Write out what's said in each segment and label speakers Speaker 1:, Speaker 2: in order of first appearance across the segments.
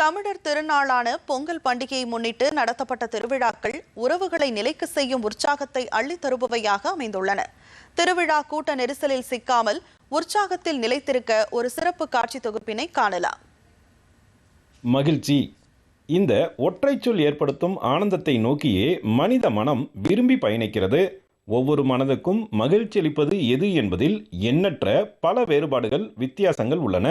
Speaker 1: தமிழர் திருநாளான பொங்கல் பண்டிகையை முன்னிட்டு நடத்தப்பட்ட திருவிழாக்கள் உறவுகளை நிலைக்கு செய்யும் உற்சாகத்தை அள்ளித்தருபவையாக அமைந்துள்ளன. திருவிழா கூட்ட நெரிசலில் சிக்காமல் உற்சாகத்தில் நிலைத்திருக்க ஒரு சிறப்பு காட்சி தொகுப்பினை காணலாம்.
Speaker 2: மகிழ்ச்சி. இந்த ஒற்றை சொல் ஏற்படுத்தும் ஆனந்தத்தை நோக்கியே மனித மனம் விரும்பி பயணிக்கிறது. ஒவ்வொரு மனதுக்கும் மகிழ்ச்சி அளிப்பது எது என்பதில் எண்ணற்ற பல வேறுபாடுகள் வித்தியாசங்கள் உள்ளன.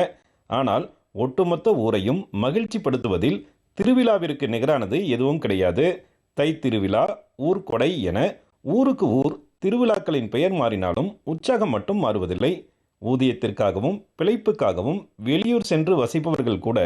Speaker 2: ஆனால் ஒட்டுமொத்த ஊரையும் மகிழ்ச்சிப்படுத்துவதில் திருவிழாவிற்கு நிகரானது எதுவும் கிடையாது. தை திருவிழா ஊர்கொடை என ஊருக்கு ஊர் திருவிழாக்களின் பெயர் மாறினாலும் உற்சாகம் மட்டும் மாறுவதில்லை. ஊதியத்திற்காகவும் பிழைப்புக்காகவும் வெளியூர் சென்று வசிப்பவர்கள் கூட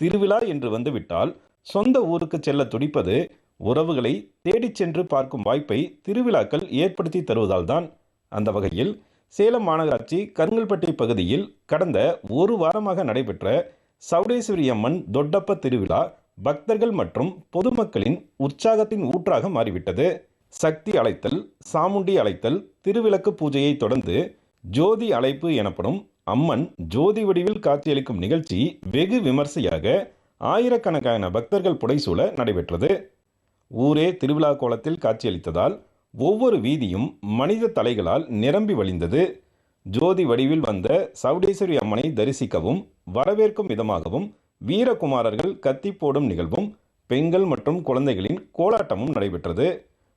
Speaker 2: திருவிழா என்று வந்துவிட்டால் சொந்த ஊருக்கு செல்ல துடிப்பது உறவுகளை தேடிச் சென்று பார்க்கும் வாய்ப்பை திருவிழாக்கள் ஏற்படுத்தி தருவதால்தான் அந்த வகையில் சேலம் மாநகராட்சி கருங்கல்பட்டி பகுதியில் கடந்த ஒரு வாரமாக நடைபெற்ற சவுடேஸ்வரியம்மன் தொட்டப்ப திருவிழா பக்தர்கள் மற்றும் பொதுமக்களின் உற்சாகத்தின் ஊற்றாக மாறிவிட்டது. சக்தி அழைத்தல் சாமுண்டி அழைத்தல் திருவிளக்கு பூஜையை தொடர்ந்து ஜோதி அழைப்பு எனப்படும் அம்மன் ஜோதி வடிவில் காட்சியளிக்கும் நிகழ்ச்சி வெகு விமர்சையாக ஆயிரக்கணக்கான பக்தர்கள் புடைசூழ நடைபெற்றது. ஊரே திருவிழா கோலத்தில் காட்சியளித்ததால் ஒவ்வொரு வீதியும் மனித தலைகளால் நிரம்பி வழிந்தது. ஜோதி வடிவில் வந்த சவுடேஸ்வரி அம்மனை தரிசிக்கவும் வரவேற்கும் விதமாகவும் வீரகுமாரர்கள் கத்தி போடும் நிகழ்வும் பெண்கள் மற்றும் குழந்தைகளின் கோலாட்டமும் நடைபெற்றது.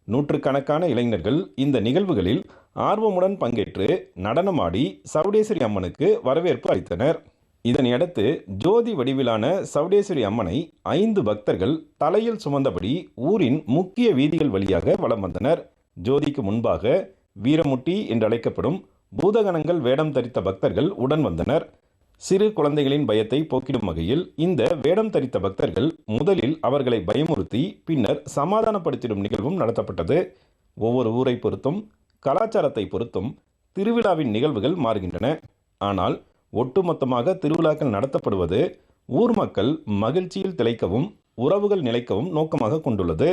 Speaker 2: நூற்றுக்கணக்கான இளைஞர்கள் இந்த நிகழ்வுகளில் ஆர்வமுடன் பங்கேற்று நடனமாடி சவுடேஸ்வரி அம்மனுக்கு வரவேற்பு அளித்தனர். இதனையடுத்து ஜோதி வடிவிலான சவுடேஸ்வரி அம்மனை ஐந்து பக்தர்கள் தலையில் சுமந்தபடி ஊரின் முக்கிய வீதிகள் வழியாக வலம் வந்தனர். ஜோதிக்கு முன்பாக வீரமுட்டி என்று அழைக்கப்படும் பூதகணங்கள் வேடம் தரித்த பக்தர்கள் உடன் வந்தனர். சிறு குழந்தைகளின் பயத்தை போக்கிடும் வகையில் இந்த வேடம் தரித்த பக்தர்கள் முதலில் அவர்களை பயமுறுத்தி பின்னர் சமாதானப்படுத்திடும் நிகழ்வும் நடத்தப்பட்டது. ஒவ்வொரு ஊரை பொறுத்தும் கலாச்சாரத்தை பொறுத்தும் திருவிழாவின் நிகழ்வுகள் மாறுகின்றன. ஆனால் ஒட்டுமொத்தமாக திருவிழாக்கள் நடத்தப்படுவது ஊர் மக்கள் மகிழ்ச்சியில் திளைக்கவும் உறவுகள் நிலைக்கவும் நோக்கமாக கொண்டுள்ளது.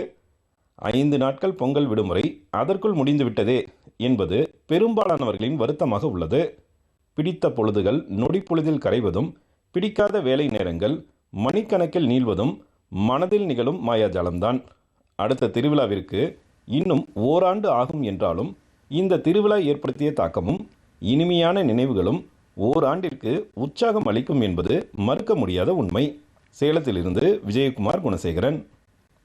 Speaker 2: ஐந்து நாட்கள் பொங்கல் விடுமுறை அதற்குள் முடிந்துவிட்டதே என்பது பெரும்பாலானவர்களின் வருத்தமாக உள்ளது. பிடித்த பொழுதுகள் நொடிப்பொழுதில் கரைவதும் பிடிக்காத வேலை நேரங்கள் மணிக்கணக்கில் நீள்வதும் மனதில் நிகழும் மாயாஜாலம்தான். அடுத்த திருவிழாவிற்கு இன்னும் ஓராண்டு ஆகும் என்றாலும் இந்த திருவிழா ஏற்படுத்திய தாக்கமும் இனிமையான நினைவுகளும் ஓராண்டிற்கு உற்சாகம் அளிக்கும் என்பது மறுக்க முடியாத உண்மை. சேலத்திலிருந்து விஜயகுமார் குணசேகரன்.